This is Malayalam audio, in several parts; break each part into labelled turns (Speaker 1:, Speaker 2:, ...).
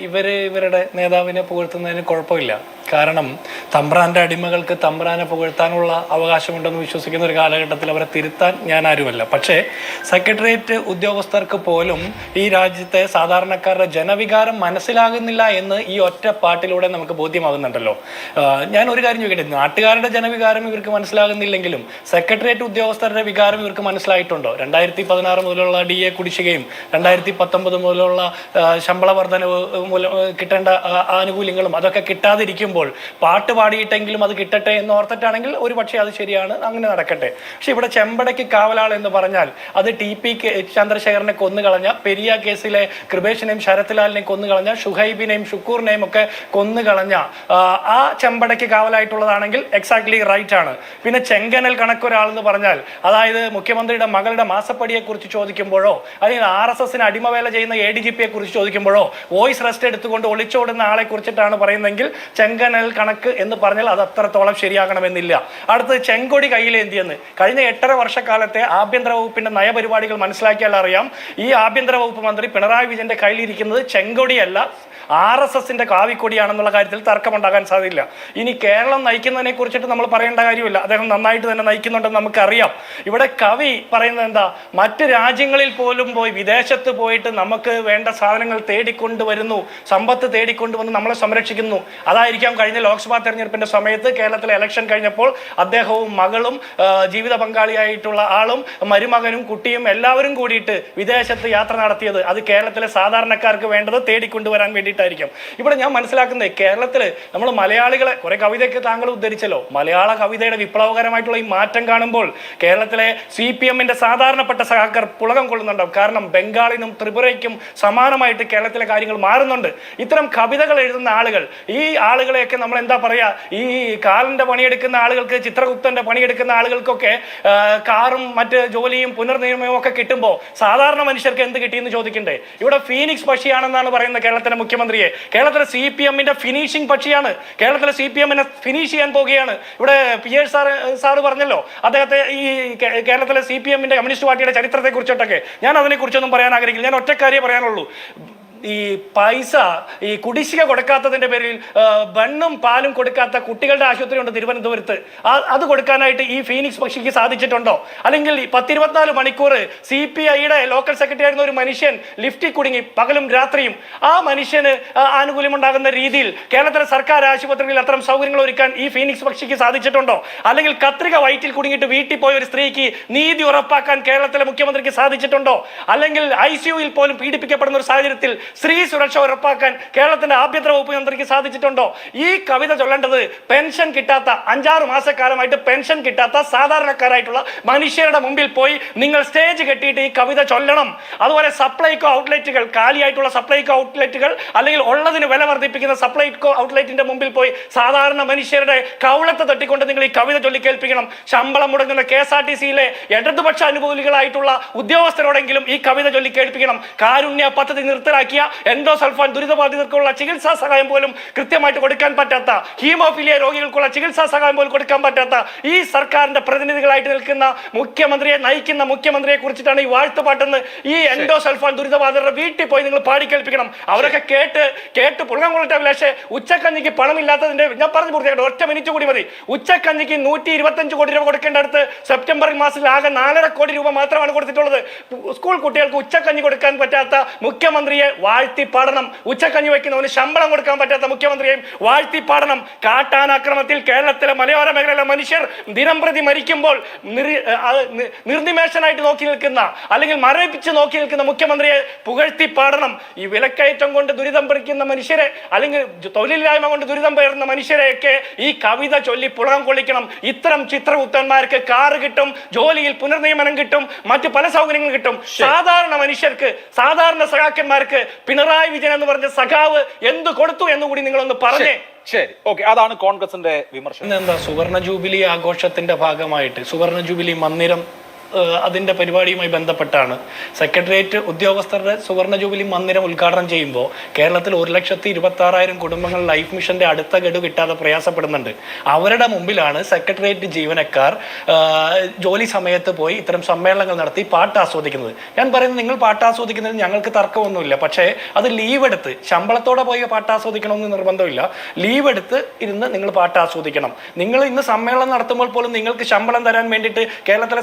Speaker 1: ഇവർ ഇവരുടെ നേതാവിനെ പുകഴ്ത്തുന്നതിന് കുഴപ്പമില്ല. കാരണം തമ്പ്രാന്റെ അടിമകൾക്ക് തമ്പ്രാനെ പുകഴ്ത്താനുള്ള അവകാശമുണ്ടെന്ന് വിശ്വസിക്കുന്ന ഒരു കാലഘട്ടത്തിൽ അവരെ തിരുത്താൻ ഞാൻ ആരുമല്ല. പക്ഷേ സെക്രട്ടേറിയറ്റ് ഉദ്യോഗസ്ഥർക്ക് പോലും ഈ രാജ്യത്തെ സാധാരണക്കാരുടെ ജനവികാരം മനസ്സിലാകുന്നില്ല എന്ന് ഈ ഒറ്റ പാട്ടിലൂടെ നമുക്ക് ബോധ്യമാകുന്നുണ്ടല്ലോ. ഞാൻ ഒരു കാര്യം ചോദിക്കട്ടെ? നാട്ടുകാരുടെ ജനവികാരം ഇവർക്ക് മനസ്സിലാകുന്നില്ലെങ്കിലും സെക്രട്ടേറിയറ്റ് ഉദ്യോഗസ്ഥരുടെ വികാരം ഇവർക്ക് മനസ്സിലായിട്ടുണ്ടോ? രണ്ടായിരത്തി പതിനാറ് മുതലുള്ള ഡി എ കുടിശ്ശികയും രണ്ടായിരത്തി പത്തൊമ്പത് മുതലുള്ള ശമ്പള വർധനവ് കിട്ടേണ്ട ആനുകൂല്യങ്ങളും അതൊക്കെ കിട്ടാതിരിക്കുമ്പോൾ പാട്ട് പാടിയിട്ടെങ്കിലും അത് കിട്ടട്ടെ എന്ന് ഓർത്തിട്ടാണെങ്കിൽ ഒരു പക്ഷേ അത് ശരിയാണ് അങ്ങനെ നടക്കട്ടെ. പക്ഷെ ഇവിടെ ചെമ്പടയ്ക്ക് കാവലാൾ എന്ന് പറഞ്ഞാൽ അത് ടി പി കെ ചന്ദ്രശേഖരനെ കൊന്നുകളഞ്ഞ പെരിയ കേസിലെ കൃപേഷിനെയും ശരത്ലാലിനെയും കൊന്നുകളഞ്ഞ ഷുഹൈബിനെയും ഷുക്കൂറിനെയും ഒക്കെ കൊന്നുകളഞ്ഞ ആ ചെമ്പടയ്ക്ക് കാവലായിട്ടുള്ളതാണെങ്കിൽ എക്സാക്ട്ലി റൈറ്റ് ആണ്. പിന്നെ ചെങ്കനൽ കണക്കൊരാൾ എന്ന് പറഞ്ഞാൽ അതായത് മുഖ്യമന്ത്രിയുടെ മകളുടെ മാസപ്പടിയെ കുറിച്ച് ചോദിക്കുമ്പോഴോ അല്ലെങ്കിൽ ആർ എസ് എസിന് അടിമവേല ചെയ്യുന്ന എ ഡി ജി പിയെ കുറിച്ച് ചോദിക്കുമ്പോഴോ വോയിസ് റെസ്റ്റ് എടുത്തുകൊണ്ട് ഒളിച്ചോടുന്ന ആളെ കുറിച്ചിട്ടാണ് പറയുന്നതെങ്കിൽ ചെങ്കനൽ കണക്ക് എന്ന് പറഞ്ഞാൽ അത് അത്രത്തോളം ശരിയാകണമെന്നില്ല. അടുത്തത് ചെങ്കൊടി കയ്യിലേന്തിയെന്ന് കഴിഞ്ഞ എട്ടര വർഷക്കാലത്തെ ആഭ്യന്തര വകുപ്പിന്റെ നയപരിപാടികൾ മനസ്സിലാക്കിയാൽ അറിയാം. ഈ ആഭ്യന്തര വകുപ്പ് മന്ത്രി പിണറായി വിജയന്റെ കയ്യിലിരിക്കുന്നത് ചെങ്കൊടിയല്ല ആർ എസ് എസിന്റെ കാവിക്കൊടിയാണെന്നുള്ള കാര്യത്തിൽ തർക്കമുണ്ടാകാൻ സാധ്യതയില്ല. ഇനി കേരളം നയിക്കുന്നതിനെ കുറിച്ചിട്ട് നമ്മൾ പറയേണ്ട കാര്യമില്ല. അദ്ദേഹം നന്നായിട്ട് തന്നെ നയിക്കുന്നുണ്ടെന്ന് നമുക്കറിയാം. ഇവിടെ കവി പറയുന്നത് എന്താ? മറ്റ് രാജ്യങ്ങളിൽ പോലും പോയി വിദേശത്ത് പോയിട്ട് നമുക്ക് വേണ്ട സാധനങ്ങൾ തേടിക്കൊണ്ടുവരുന്നു. സമ്പത്ത് തേടിക്കൊണ്ടുവന്ന് നമ്മളെ സംരക്ഷിക്കുന്നു. അതായിരിക്കാം കഴിഞ്ഞ ലോക്സഭാ തെരഞ്ഞെടുപ്പിന്റെ സമയത്ത് കേരളത്തിലെ ഇലക്ഷൻ കഴിഞ്ഞപ്പോൾ അദ്ദേഹവും മകളും ജീവിത പങ്കാളിയായിട്ടുള്ള ആളും മരുമകനും കുട്ടിയും എല്ലാവരും കൂടിയിട്ട് വിദേശത്ത് യാത്ര നടത്തിയത് അത് കേരളത്തിലെ സാധാരണക്കാർക്ക് വേണ്ടത് തേടിക്കൊണ്ടുവരാൻ വേണ്ടിയിട്ടായിരിക്കും. ഇവിടെ ഞാൻ മനസ്സിലാക്കുന്നത് കേരളത്തിൽ നമ്മൾ മലയാളികളെ കുറെ കവിതയൊക്കെ താങ്കൾ ഉദ്ധരിച്ചല്ലോ മലയാള കവിതയുടെ വിപ്ലവകരമായിട്ടുള്ള ഈ മാറ്റം കാണുമ്പോൾ കേരളത്തിലെ സി പി എമ്മിന്റെ സാധാരണപ്പെട്ട സഹാക്കർ പുളകം കൊള്ളുന്നുണ്ടാവും. കാരണം ബംഗാളിനും ത്രിപുരയ്ക്കും സമാനമായിട്ട് കേരളത്തിലെ കാര്യങ്ങൾ മാറുന്നുണ്ട്. ഇത്തരം കവിതകൾ എഴുതുന്ന ആളുകൾ ഈ ആളുകളെയൊക്കെ നമ്മൾ എന്താ പറയാ ഈ കാലിന്റെ പണിയെടുക്കുന്ന ആളുകൾക്ക് ചിത്രഗുപ്തന്റെ പണിയെടുക്കുന്ന ആളുകൾക്കൊക്കെ കാറും മറ്റ് ജോലിയും പുനർനിയമവും ഒക്കെ കിട്ടുമ്പോൾ സാധാരണ മനുഷ്യർക്ക് എന്ത് കിട്ടിയെന്ന് ചോദിക്കണ്ടേ? ഇവിടെ ഫീനിക്സ് പക്ഷിയാണെന്നാണ് പറയുന്നത് കേരളത്തിലെ മുഖ്യമന്ത്രിയെ. കേരളത്തിലെ സി പി എമ്മിന്റെ ഫിനിഷിംഗ് പക്ഷിയാണ്. കേരളത്തിലെ സി പി എമ്മിനെ ഫിനിഷ് ചെയ്യാൻ പോകുകയാണ്. ഇവിടെ പി എസ് സാറ് സാറ് പറഞ്ഞല്ലോ അദ്ദേഹത്തെ ഈ കേരളത്തിലെ സി പി എമ്മിന്റെ കമ്മ്യൂണിസ്റ്റ് പാർട്ടിയുടെ ചരിത്രത്തെ കുറിച്ചിട്ടൊക്കെ ഞാൻ അതിനെ കുറിച്ചൊന്നും പറയാൻ ആഗ്രഹിക്കില്ല. ഞാൻ ഒറ്റക്കാരിയെ പറയാനുള്ളൂ. ഈ പൈസ ഈ കുടിശ്ശിക കൊടുക്കാത്തതിന്റെ പേരിൽ ബണ്ണും പാലും കൊടുക്കാത്ത കുട്ടികളുടെ ആശുപത്രി ഉണ്ട് തിരുവനന്തപുരത്ത് അത് കൊടുക്കാനായിട്ട് ഈ ഫീനിക്സ് പക്ഷിക്ക് സാധിച്ചിട്ടുണ്ടോ? അല്ലെങ്കിൽ പത്തിരുപത്തിനാല് മണിക്കൂർ സി പി ഐയുടെ ലോക്കൽ സെക്രട്ടറി ആയിരുന്ന ഒരു മനുഷ്യൻ ലിഫ്റ്റിൽ കുടുങ്ങി പകലും രാത്രിയും. ആ മനുഷ്യന് ആനുകൂല്യം ആനുകൂല്യമുണ്ടാകുന്ന രീതിയിൽ കേരളത്തിലെ സർക്കാർ ആശുപത്രികളിൽ അത്തരം സൗകര്യങ്ങൾ ഒരുക്കാൻ ഈ ഫീനിക്സ് പക്ഷിക്ക് സാധിച്ചിട്ടുണ്ടോ? അല്ലെങ്കിൽ കത്രിക വയറ്റിൽ കുടുങ്ങിയിട്ട് വീട്ടിൽ പോയ ഒരു സ്ത്രീക്ക് നീതി ഉറപ്പാക്കാൻ കേരളത്തിലെ മുഖ്യമന്ത്രിക്ക് സാധിച്ചിട്ടുണ്ടോ? അല്ലെങ്കിൽ ഐ സിയുയിൽ പോലും പീഡിപ്പിക്കപ്പെടുന്ന ഒരു സാഹചര്യത്തിൽ സ്ത്രീ സുരക്ഷ ഉറപ്പാക്കാൻ കേരളത്തിന്റെ ആഭ്യന്തര വകുപ്പ് മന്ത്രിക്ക് സാധിച്ചിട്ടുണ്ടോ? ഈ കവിത ചൊല്ലേണ്ടത് പെൻഷൻ കിട്ടാത്ത അഞ്ചാറ് മാസക്കാലമായിട്ട് പെൻഷൻ കിട്ടാത്ത സാധാരണക്കാരായിട്ടുള്ള മനുഷ്യരുടെ മുമ്പിൽ പോയി നിങ്ങൾ സ്റ്റേജ് കെട്ടിയിട്ട് ഈ കവിത ചൊല്ലണം. അതുപോലെ സപ്ലൈകോ ഔട്ട്ലെറ്റുകൾ കാലിയായിട്ടുള്ള സപ്ലൈകോ ഔട്ട്ലെറ്റുകൾ അല്ലെങ്കിൽ ഉള്ളതിന് വില വർദ്ധിപ്പിക്കുന്ന സപ്ലൈകോ ഔട്ട്ലെറ്റിന്റെ മുമ്പിൽ പോയി സാധാരണ മനുഷ്യരുടെ കൗളത്തെ തട്ടിക്കൊണ്ട് നിങ്ങൾ ഈ കവിത ചൊല്ലി കേൾപ്പിക്കണം. ശമ്പളം മുടങ്ങുന്ന കെ എസ് ആർ ടി സിയിലെ ഇടതുപക്ഷ അനുകൂലികളായിട്ടുള്ള ഉദ്യോഗസ്ഥരോടെങ്കിലും ഈ കവിത ചൊല്ലി കേൾപ്പിക്കണം. കാരുണ്യ പദ്ധതി നിർത്തലാക്കിയ എൻഡോസൾഫാൻ ദുരിതബാധിതർക്കുള്ള ചികിത്സാ സഹായം പോലും കൃത്യമായിട്ട് കൊടുക്കാൻ പറ്റാത്ത ഹീമോഫിലിയ രോഗികൾക്കുള്ള ചികിത്സാ സഹായം പോലും കൊടുക്കാൻ പറ്റാത്ത ഈ സർക്കാരിന്റെ പ്രതിനിധികളായിട്ട് നിൽക്കുന്ന മുഖ്യമന്ത്രിയെ നയിക്കുന്ന മുഖ്യമന്ത്രിയെ കുറിച്ചിട്ടാണ് ഈ വാഴ്ത്തുപാട്ടെന്ന് ഈ എൻഡോസൾഫാൻ ദുരിതബാധിതരുടെ വീട്ടിൽ പോയി നിങ്ങൾ പാടി കേൾപ്പിക്കണം അവരൊക്കെ കേട്ട് കേട്ട് പുളകം കൊള്ളട്ടെ പക്ഷേ ഉച്ചക്കഞ്ഞിക്ക് പണമില്ലാത്തതിന്റെ ഞാൻ പറഞ്ഞു പൂർത്തിയാക്കട്ടെ. ഒറ്റ മിനിറ്റ് കൂടി മതി. ഉച്ചക്കഞ്ഞിക്ക് നൂറ്റി ഇരുപത്തഞ്ച് കോടി രൂപ കൊടുക്കേണ്ട അടുത്ത് സെപ്റ്റംബർ മാസത്തിൽ ആകെ നാലര കോടി രൂപ മാത്രമാണ് കൊടുത്തിട്ടുള്ളത്. സ്കൂൾ കുട്ടികൾക്ക് ഉച്ചക്കഞ്ഞി കൊടുക്കാൻ പറ്റാത്ത മുഖ്യമന്ത്രിയെ വാഴ്ത്തി പാടണം ഉച്ചക്കഞ്ഞി വയ്ക്കുന്നവന് ശമ്പളം കൊടുക്കാൻ പറ്റാത്ത മുഖ്യമന്ത്രിയെയും വാഴ്ത്തി പാടണം കാട്ടാനാക്രമത്തിൽ കേരളത്തിലെ മലയോര മേഖലയിലെ മനുഷ്യർ ദിനം പ്രതി മരിക്കുമ്പോൾ നിർനിമേഷനായിട്ട് നോക്കി നിൽക്കുന്ന അല്ലെങ്കിൽ മരവിപ്പിച്ച് നോക്കി നിൽക്കുന്ന മുഖ്യമന്ത്രിയെ പുകഴ്ത്തി പാടണം ഈ വിലക്കയറ്റം കൊണ്ട് ദുരിതം പിടിക്കുന്ന മനുഷ്യരെ അല്ലെങ്കിൽ തൊഴിലില്ലായ്മ കൊണ്ട് ദുരിതം പേരുന്ന മനുഷ്യരെയൊക്കെ ഈ കവിത ചൊല്ലി പുളകം കൊള്ളിക്കണം. ഇത്തരം ചിത്രഗുപ്തന്മാർക്ക് കാറ് കിട്ടും ജോലിയിൽ പുനർനിയമനം കിട്ടും മറ്റു പല സൗകര്യങ്ങളും കിട്ടും. സാധാരണ മനുഷ്യർക്ക് സാധാരണ സഖാക്കന്മാർക്ക് പിണറായി വിജയൻ എന്ന് പറഞ്ഞ സഖാവ് എന്ത് കൊടുത്തു എന്ന് കൂടി നിങ്ങളൊന്ന് പറഞ്ഞേ.
Speaker 2: ശരി ഓക്കെ അതാണ് കോൺഗ്രസിന്റെ വിമർശനം.
Speaker 1: എന്താ സുവർണ ജൂബിലി ആഘോഷത്തിന്റെ ഭാഗമായിട്ട് സുവർണ ജൂബിലി മന്ദിരം ഏഹ്, അതിന്റെ പരിപാടിയുമായി ബന്ധപ്പെട്ടാണ്. സെക്രട്ടേറിയറ്റ് ഉദ്യോഗസ്ഥരുടെ സുവർണ ജൂബിലി മന്ദിരം ഉദ്ഘാടനം ചെയ്യുമ്പോൾ കേരളത്തിൽ ഒരു ലക്ഷത്തി ഇരുപത്തി ആറായിരം കുടുംബങ്ങൾ ലൈഫ് മിഷന്റെ അടുത്ത ഗഡു കിട്ടാതെ പ്രയാസപ്പെടുന്നുണ്ട്. അവരുടെ മുമ്പിലാണ് സെക്രട്ടേറിയറ്റ് ജീവനക്കാർ ജോലി സമയത്ത് പോയി ഇത്തരം സമ്മേളനങ്ങൾ നടത്തി പാട്ട് ആസ്വദിക്കുന്നത് ഞാൻ പറയുന്നത് നിങ്ങൾ പാട്ട് ആസ്വദിക്കുന്നതിന് ഞങ്ങൾക്ക് തർക്കമൊന്നുമില്ല. പക്ഷേ അത് ലീവ് എടുത്ത് ശമ്പളത്തോടെ പോയി പാട്ട് ആസ്വദിക്കണമെന്ന് നിർബന്ധമില്ല. ലീവ് എടുത്ത് ഇരുന്ന് നിങ്ങൾ പാട്ട് ആസ്വദിക്കണം നിങ്ങൾ ഇന്ന് സമ്മേളനം നടത്തുമ്പോൾ പോലും നിങ്ങൾക്ക് ശമ്പളം തരാൻ വേണ്ടിയിട്ട് കേരളത്തിലെ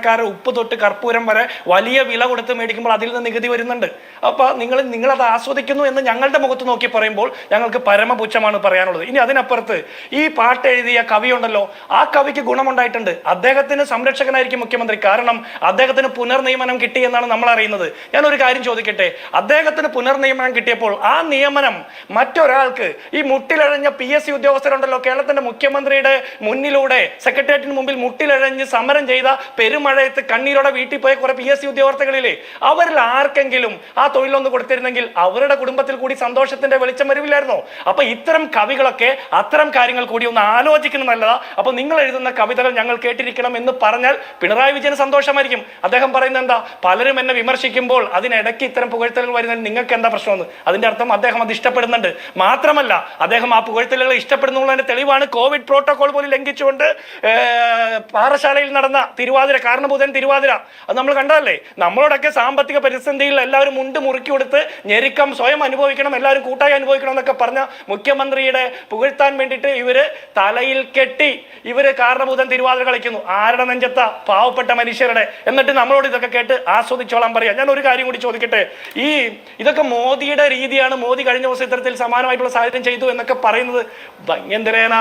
Speaker 1: സാധാരണക്കാർ ഉപ്പ് തൊട്ട് കർപ്പൂരം വരെ വലിയ വില കൊടുത്ത് മേടിക്കുമ്പോൾ അതിൽ നിന്ന് നികുതി വരുന്നുണ്ട്. അപ്പൊ നിങ്ങൾ നിങ്ങളത് ആസ്വദിക്കുന്നു എന്ന് ഞങ്ങളുടെ മുഖത്ത് നോക്കി പറയുമ്പോൾ ഞങ്ങൾക്ക് പരമപുച്ഛമാണ് പറയാനുള്ളത്. ഇനി അതിനപ്പുറത്ത് ഈ പാട്ട് എഴുതിയ കവി ഉണ്ടല്ലോ ആ കവിക്ക് ഗുണമുണ്ടായിട്ടുണ്ട്. അദ്ദേഹത്തിന് സംരക്ഷകനായിരിക്കും മുഖ്യമന്ത്രി. കാരണം അദ്ദേഹത്തിന് പുനർനിയമനം കിട്ടി എന്നാണ് നമ്മൾ അറിയുന്നത്. ഞാൻ ഒരു കാര്യം ചോദിക്കട്ടെ? അദ്ദേഹത്തിന് പുനർനിയമനം കിട്ടിയപ്പോൾ ആ നിയമനം മറ്റൊരാൾക്ക് ഈ മുട്ടിലഴഞ്ഞ പി എസ് സി ഉദ്യോഗസ്ഥരുണ്ടല്ലോ കേരളത്തിന്റെ മുഖ്യമന്ത്രിയുടെ മുന്നിലൂടെ സെക്രട്ടേറിയറ്റിന് മുമ്പിൽ മുട്ടിലഴഞ്ഞ് സമരം ചെയ്ത പെരുമഴയത്ത് കണ്ണീരോടെ വീട്ടിൽ പോയ കുറെ പി എസ് സി ഉദ്യോഗസ്ഥകളില്ലേ അവരിൽ ആർക്കെങ്കിലും ആ തൊഴിലൊന്ന് കൊടുത്തിരുന്നെങ്കിൽ അവരുടെ കുടുംബത്തിൽ കൂടി സന്തോഷത്തിന്റെ വെളിച്ചം വരില്ലായിരുന്നോ അപ്പൊ ഇത്തരം കവികളൊക്കെ അത്തരം കാര്യങ്ങൾ കൂടി ഒന്ന് ആലോചിക്കുന്നത് നല്ലതാ. അപ്പൊ നിങ്ങൾ എഴുതുന്ന കവിതകൾ ഞങ്ങൾ കേട്ടിരിക്കണം എന്ന് പറഞ്ഞാൽ പിണറായി വിജയന് സന്തോഷമായിരിക്കും. അദ്ദേഹം പറയുന്നത് എന്താ? പലരും എന്നെ വിമർശിക്കുമ്പോൾ അതിനിടയ്ക്ക് ഇത്തരം പുകഴ്ത്തലുകൾ വരുന്നതിൽ നിങ്ങൾക്ക് എന്താ പ്രശ്നമെന്ന്? അതിന്റെ അർത്ഥം അദ്ദേഹം അത് ഇഷ്ടപ്പെടുന്നുണ്ട്. മാത്രമല്ല അദ്ദേഹം ആ പുകഴ്ത്തലുകൾ ഇഷ്ടപ്പെടുന്നുള്ളതിന്റെ തെളിവാണ് കോവിഡ് പ്രോട്ടോകോൾ പോലും ലംഘിച്ചുകൊണ്ട് പാറശാലയിൽ നടന്ന തിരുവാതിര കാരണഭൂതൻ തിരുവാതിര. അത് നമ്മൾ കണ്ടതല്ലേ? നമ്മളോടൊക്കെ സാമ്പത്തിക പ്രതിസന്ധിയിൽ എല്ലാവരും മുണ്ട് മുറുക്കി കൊടുത്ത് ഞെരുക്കം സ്വയം അനുഭവിക്കണം എല്ലാവരും കൂട്ടായി അനുഭവിക്കണം എന്നൊക്കെ പറഞ്ഞ മുഖ്യമന്ത്രിയുടെ പുകഴ്ത്താൻ വേണ്ടിയിട്ട് ഇവർ തലയിൽ കെട്ടി ഇവർ കാരണഭൂതൻ തിരുവാതിര കളിക്കുന്നു. ആരുടെ നെഞ്ചത്ത? പാവപ്പെട്ട മനുഷ്യരുടെ. എന്നിട്ട് നമ്മളോട് ഇതൊക്കെ കേട്ട് ആസ്വദിച്ചോളാൻ പറയാം. ഞാൻ ഒരു കാര്യം കൂടി ചോദിക്കട്ടെ? ഈ ഇതൊക്കെ മോദിയുടെ രീതിയാണ്. മോദി കഴിഞ്ഞ ദിവസം ഇത്തരത്തിൽ സമാനമായിട്ടുള്ള സാഹചര്യം ചെയ്തു എന്നൊക്കെ പറയുന്നത് ഭംഗ്യന്ദ്രേന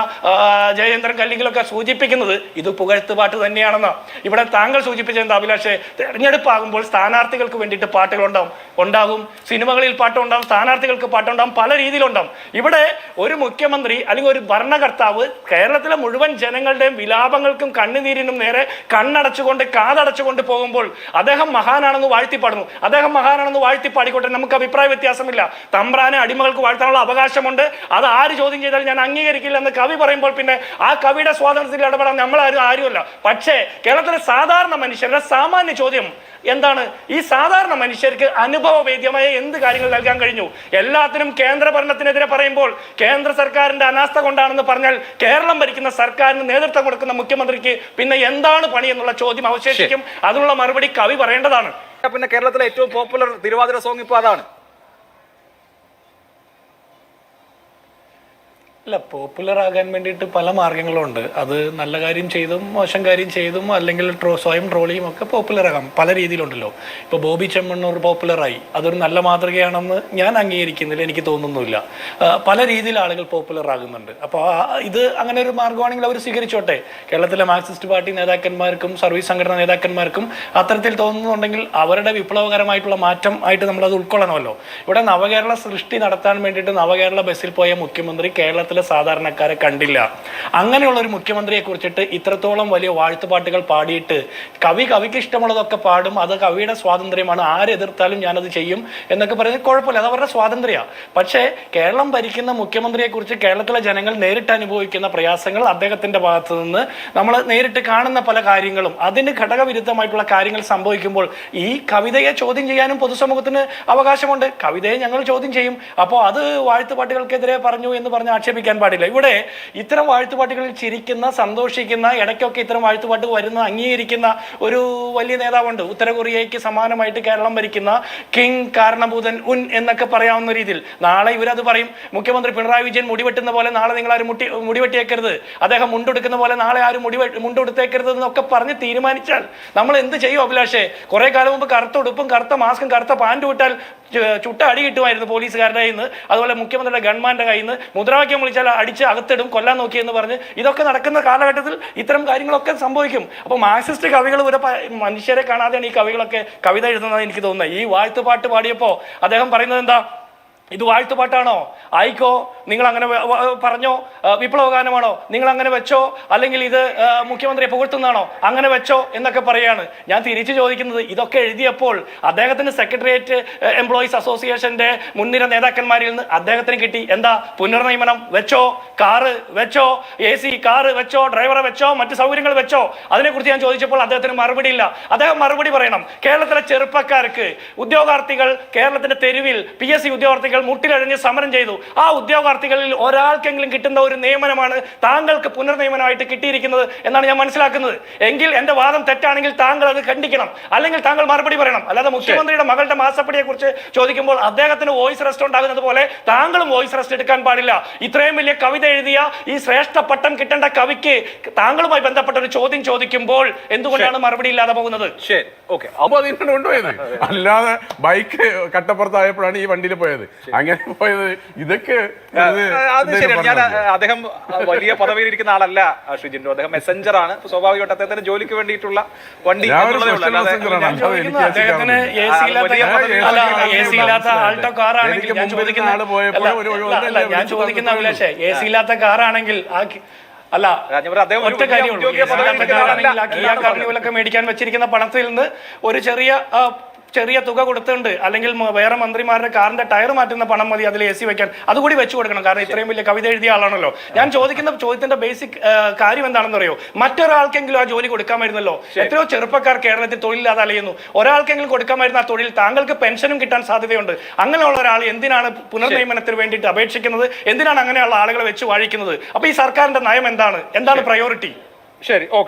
Speaker 1: ജയചന്ദ്രൻ കല്ലിങ്കിലൊക്കെ സൂചിപ്പിക്കുന്നത് ഇത് പുകഴ്ത്തുപാട്ട് തന്നെയാണെന്ന്. ഇവിടെ താങ്കൾ സൂചിപ്പിച്ച എന്താ അഭിലാഷേ തെരഞ്ഞെടുപ്പാകുമ്പോൾ സ്ഥാനാർത്ഥികൾക്ക് വേണ്ടിയിട്ട് പാട്ടുകൾ ഉണ്ടാവും ഉണ്ടാകും. സിനിമകളിൽ പാട്ടുണ്ടാവും സ്ഥാനാർത്ഥികൾക്ക് പാട്ടുണ്ടാവും പല രീതിയിലുണ്ടാവും. ഇവിടെ ഒരു മുഖ്യമന്ത്രി അല്ലെങ്കിൽ ഒരു ഭരണകർത്താവ് കേരളത്തിലെ മുഴുവൻ ജനങ്ങളുടെയും വിലാപങ്ങൾക്കും കണ്ണുനീരിനും നേരെ കണ്ണടച്ചുകൊണ്ട് കാതടച്ചുകൊണ്ട് പോകുമ്പോൾ അദ്ദേഹം മഹാനാണെന്ന് വാഴ്ത്തിപ്പാടുന്നു. അദ്ദേഹം മഹാനാണെന്ന് വാഴ്ത്തിപ്പാടിക്കോട്ടെ നമുക്ക് അഭിപ്രായ വ്യത്യാസമില്ല. തമ്പ്രാനെ അടിമകൾക്ക് വാഴ്ത്താനുള്ള അവകാശമുണ്ട്. അത് ആര് ചോദ്യം ചെയ്താൽ ഞാൻ അംഗീകരിക്കില്ല എന്ന് കവി പറയുമ്പോൾ പിന്നെ ആ കവിയുടെ സ്വാതന്ത്ര്യത്തിൽ ഇടപെടാൻ നമ്മൾ ആരും ആരുമല്ല. പക്ഷേ കേരളത്തിലെ സാധാരണ മനുഷ്യരുടെ സാമാന്യ ചോദ്യം എന്താണ്? ഈ സാധാരണ മനുഷ്യർക്ക് അനുഭവവേദ്യമായ എന്ത് കാര്യങ്ങൾ നൽകാൻ കഴിഞ്ഞു? എല്ലാത്തിനും കേന്ദ്ര ഭരണത്തിനെതിരെ പറയുമ്പോൾ കേന്ദ്ര സർക്കാരിന്റെ അനാസ്ഥ കൊണ്ടാണെന്ന് പറഞ്ഞാൽ കേരളം ഭരിക്കുന്ന സർക്കാരിന് നേതൃത്വം കൊടുക്കുന്ന മുഖ്യമന്ത്രിക്ക് പിന്നെ എന്താണ് പണി എന്നുള്ള ചോദ്യം അവശേഷിക്കും. അതിനുള്ള മറുപടി കവി പറയേണ്ടതാണ്.
Speaker 2: പിന്നെ കേരളത്തിലെ ഏറ്റവും പോപ്പുലർ തിരുവാതിര സോങ് ഇപ്പോൾ അതാണ്.
Speaker 1: അല്ല പോപ്പുലർ ആകാൻ വേണ്ടിയിട്ട് പല മാർഗങ്ങളുണ്ട്. അത് നല്ല കാര്യം ചെയ്തും മോശം കാര്യം ചെയ്തും അല്ലെങ്കിൽ ട്രോ സ്വയം ട്രോളിയും ഒക്കെ പോപ്പുലർ ആകാം. പല രീതിയിലുണ്ടല്ലോ. ഇപ്പോൾ ബോബി ചെമ്മണ്ണൂർ പോപ്പുലറായി അതൊരു നല്ല മാതൃകയാണെന്ന് ഞാൻ അംഗീകരിക്കുന്നില്ല എനിക്ക് തോന്നുന്നില്ല പല രീതിയിൽ ആളുകൾ പോപ്പുലർ ആകുന്നുണ്ട്. അപ്പോൾ ഇത് അങ്ങനെ ഒരു മാർഗമാണെങ്കിൽ അവർ സ്വീകരിച്ചോട്ടെ. കേരളത്തിലെ മാർക്സിസ്റ്റ് പാർട്ടി നേതാക്കന്മാർക്കും സർവീസ് സംഘടനാ നേതാക്കന്മാർക്കും അത്തരത്തിൽ തോന്നുന്നുണ്ടെങ്കിൽ അവരുടെ വിപ്ലവകരമായിട്ടുള്ള മാറ്റം ആയിട്ട് നമ്മൾ അത് ഉൾക്കൊള്ളണമല്ലോ. ഇവിടെ നവകേരള സൃഷ്ടി നടത്താൻ വേണ്ടിയിട്ട് നവകേരള ബസ്സിൽ പോയ മുഖ്യമന്ത്രി കേരളത്തിലെ സാധാരണക്കാരെ കണ്ടില്ല. അങ്ങനെയുള്ള ഒരു മുഖ്യമന്ത്രിയെ കുറിച്ചിട്ട് ഇത്രത്തോളം വലിയ വാഴ്ത്തുപാട്ടുകൾ പാടിയിട്ട് കവി കവിക്ക് ഇഷ്ടമുള്ളതൊക്കെ പാടും അത് കവിയുടെ സ്വാതന്ത്ര്യമാണ് ആരെതിർത്താലും ഞാനത് ചെയ്യും എന്നൊക്കെ പറയുന്നത് കുഴപ്പമില്ല അത് അവരുടെ സ്വാതന്ത്ര്യമാണ് പക്ഷേ കേരളം ഭരിക്കുന്ന മുഖ്യമന്ത്രിയെക്കുറിച്ച് കേരളത്തിലെ ജനങ്ങൾ നേരിട്ട് അനുഭവിക്കുന്ന പ്രയാസങ്ങൾ അദ്ദേഹത്തിന്റെ ഭാഗത്ത് നിന്ന് നമ്മൾ നേരിട്ട് കാണുന്ന പല കാര്യങ്ങളും അതിന് ഘടകവിരുദ്ധമായിട്ടുള്ള കാര്യങ്ങൾ സംഭവിക്കുമ്പോൾ ഈ കവിതയെ ചോദ്യം ചെയ്യാനും പൊതുസമൂഹത്തിന് അവകാശമുണ്ട്. കവിതയെ ഞങ്ങൾ ചോദ്യം ചെയ്യും. അപ്പോൾ അത് വാഴ്ത്തുപാട്ടുകൾക്കെതിരെ പറഞ്ഞു എന്ന് പറഞ്ഞ് ആക്ഷേപിക്കാൻ പാടില്ല. ഇവിടെ ഇത്തരം വാഴ്ത്തുപാട്ടുകളിൽ ചിരിക്കുന്ന സന്തോഷിക്കുന്ന ഇടയ്ക്കൊക്കെ ഇത്തരം വാഴ്ത്തുപാട്ട് വരുന്ന അംഗീകരിക്കുന്ന ഒരു വലിയ നേതാവുണ്ട്. ഉത്തര കൊറിയയ്ക്ക് സമാനമായിട്ട് കേരളം ഭരിക്കുന്ന കിങ് കാരണഭൂതൻ ഉൻ എന്നൊക്കെ പറയാവുന്ന രീതിയിൽ. നാളെ ഇവരത് പറയും. മുഖ്യമന്ത്രി പിണറായി വിജയൻ മുടിവെട്ടുന്ന പോലെ നാളെ നിങ്ങൾ ആരും മുട്ടി മുടിവെട്ടിയേക്കരുത് അദ്ദേഹം മുണ്ടെടുക്കുന്ന പോലെ നാളെ ആരും മുടി മുണ്ടെടുത്തേക്കരുത് എന്നൊക്കെ പറഞ്ഞ് തീരുമാനിച്ചാൽ നമ്മൾ എന്ത് ചെയ്യും അഭിലാഷേ? കുറെ കാലം മുമ്പ് കറുത്ത ഉടുപ്പും കറുത്ത മാസ്കും കറുത്ത പാന്റും ഇട്ടാൽ ചു- ചുട്ട അടി കിട്ടുമായിരുന്നു പോലീസുകാരുടെ കയ്യിൽ നിന്ന് അതുപോലെ മുഖ്യമന്ത്രിയുടെ ഗൺമാന്റെ കയ്യിൽ നിന്ന് മുദ്രാവാക്യം വിളിച്ചാൽ അടിച്ച് അകത്തിടും കൊല്ലാൻ നോക്കിയെന്ന് പറഞ്ഞ് ഇതൊക്കെ നടക്കുന്ന കാലഘട്ടത്തിൽ ഇത്തരം കാര്യങ്ങളൊക്കെ സംഭവിക്കും. അപ്പോൾ മാർക്സിസ്റ്റ് കവികൾ ഒരു മനുഷ്യരെ കാണാതെയാണ് ഈ കവികളൊക്കെ കവിത എഴുതുന്നത് എനിക്ക് തോന്നുന്നത്. ഈ വാഴ്ത്തുപാട്ട് പാടിയപ്പോൾ അദ്ദേഹം പറയുന്നത് എന്താ? ഇത് വാഴ്ത്തുപാട്ടാണോ ആയിക്കോ നിങ്ങൾ അങ്ങനെ പറഞ്ഞോ? വിപ്ലവഗാനമാണോ? നിങ്ങൾ അങ്ങനെ വെച്ചോ? അല്ലെങ്കിൽ ഇത് മുഖ്യമന്ത്രിയെ പുകഴ്ത്തുന്നതാണോ? അങ്ങനെ വെച്ചോ എന്നൊക്കെ പറയാണ്. ഞാൻ തിരിച്ചു ചോദിക്കുന്നത് ഇതൊക്കെ എഴുതിയപ്പോൾ അദ്ദേഹത്തിന്റെ സെക്രട്ടേറിയറ്റ് എംപ്ലോയീസ് അസോസിയേഷന്റെ മുൻനിര നേതാക്കന്മാരിൽ നിന്ന് അദ്ദേഹത്തിന് കിട്ടി. എന്താ? പുനർനിയമനം വെച്ചോ? കാറ് വെച്ചോ? എ സി കാറ് വെച്ചോ? ഡ്രൈവറെ വെച്ചോ? മറ്റ് സൗകര്യങ്ങൾ വെച്ചോ? അതിനെക്കുറിച്ച് ഞാൻ ചോദിച്ചപ്പോൾ അദ്ദേഹത്തിന് മറുപടി ഇല്ല. അദ്ദേഹം മറുപടി പറയണം. കേരളത്തിലെ ചെറുപ്പക്കാർക്ക് ഉദ്യോഗാർത്ഥികൾ കേരളത്തിന്റെ തെരുവിൽ പി എസ് സി ഉദ്യോഗാർത്ഥികൾ മുട്ടിലഴിഞ്ഞ് സമരം ചെയ്തു. ആ ഉദ്യോഗാർത്ഥികളിൽ ഒരാൾക്കെങ്കിലും കിട്ടുന്ന ഒരു നിയമനമാണ് താങ്കൾക്ക് പുനർനിയമനമായിട്ട് കിട്ടിയിരിക്കുന്നത് എന്നാണ് ഞാൻ മനസ്സിലാക്കുന്നത്. എങ്കിൽ എന്റെ വാദം തെറ്റാണെങ്കിൽ താങ്കൾ അത് ഖണ്ഡിക്കണം. അല്ലെങ്കിൽ താങ്കൾ മറുപടി പറയണം. അല്ലാതെ മുഖ്യമന്ത്രിയുടെ മകളുടെ മാസപ്പടിയെ കുറിച്ച് ചോദിക്കുമ്പോൾ അദ്ദേഹത്തിന് വോയിസ് റെസ്റ്റ് ഉണ്ടാകുന്നത് പോലെ താങ്കളും വോയിസ് റെസ്റ്റ് എടുക്കാൻ പാടില്ല. ഇത്രയും വലിയ കവിത എഴുതിയ ഈ ശ്രേഷ്ഠ പട്ടം കിട്ടേണ്ട കവിക്ക് താങ്കളുമായി ബന്ധപ്പെട്ട ഒരു ചോദ്യം ചോദിക്കുമ്പോൾ എന്തുകൊണ്ടാണ് മറുപടി ഇല്ലാതെ പോകുന്നത്?
Speaker 2: ശരി. ഓക്കെ.
Speaker 3: അപ്പൊ അതിനാണ് കൊണ്ടുപോയത്? അല്ലാതെ ബൈക്ക് കട്ടപ്പുറത്തായപ്പോഴാണ് ഈ വണ്ടിയിൽ പോയത്. അങ്ങനെ പോയത്. ഇതൊക്കെ
Speaker 2: അത് ശരിയാണ്. ഞാൻ അദ്ദേഹം വലിയ പദവിയിൽ ഇരിക്കുന്ന ആളല്ല ആ, ഷിജിൻഡു അദ്ദേഹം മെസ്സഞ്ചർ ആണ്. സ്വാഭാവികമായിട്ട് അദ്ദേഹത്തിന് ജോലിക്ക് വേണ്ടിയിട്ടുള്ള വണ്ടി
Speaker 3: ഞാൻ
Speaker 1: ഇല്ലാത്ത
Speaker 2: വലിയ പദവി-
Speaker 1: അല്ല
Speaker 2: വലിയ
Speaker 1: എ ഇല്ലാത്ത ആൾട്ടോ കാറാണെങ്കിൽ ചോദിക്കുന്ന. അഭിലാഷേ എ സി ഇല്ലാത്ത ആ അല്ല
Speaker 2: ഞാൻ അദ്ദേഹം ഒരു
Speaker 1: ഒറ്റ
Speaker 2: കാര്യം
Speaker 1: കാര്യമുള്ളൂ മേടിക്കാൻ വെച്ചിരിക്കുന്ന പണത്തിൽ നിന്ന് ഒരു ചെറിയ ചെറിയ തുക കൊടുത്തിട്ടുണ്ട്. അല്ലെങ്കിൽ വേറെ മന്ത്രിമാരുടെ കാറിന്റെ ടയർ മാറ്റുന്ന പണം മതി അതിൽ എ സി വെക്കാൻ. അതുകൂടി വെച്ചു കൊടുക്കണം. കാരണം ഇത്രയും വലിയ കവിത എഴുതിയ ആളാണല്ലോ. ഞാൻ ചോദിക്കുന്ന ചോദ്യത്തിന്റെ ബേസിക് കാര്യം എന്താണെന്ന് അറിയോ മറ്റൊരാൾക്കെങ്കിലും ആ ജോലി കൊടുക്കാമായിരുന്നല്ലോ. എത്രയോ ചെറുപ്പക്കാർ കേരളത്തിൽ തൊഴിലില്ലാതെ അലയുന്നു. ഒരാൾക്കെങ്കിലും കൊടുക്കാമായിരുന്ന ആ തൊഴിൽ താങ്കൾക്ക് പെൻഷനും കിട്ടാൻ സാധ്യതയുണ്ട്. അങ്ങനെയുള്ള ഒരാൾ എന്തിനാണ് പുനർനിയമനത്തിന് വേണ്ടിയിട്ട് അപേക്ഷിക്കുന്നത്? എന്തിനാണ് അങ്ങനെയുള്ള ആളുകളെ വെച്ച് വാഴിക്കുന്നത്? അപ്പൊ ഈ സർക്കാരിന്റെ നയം എന്താണ്? എന്താണ് പ്രയോറിറ്റി
Speaker 2: ശരി ഓക്കെ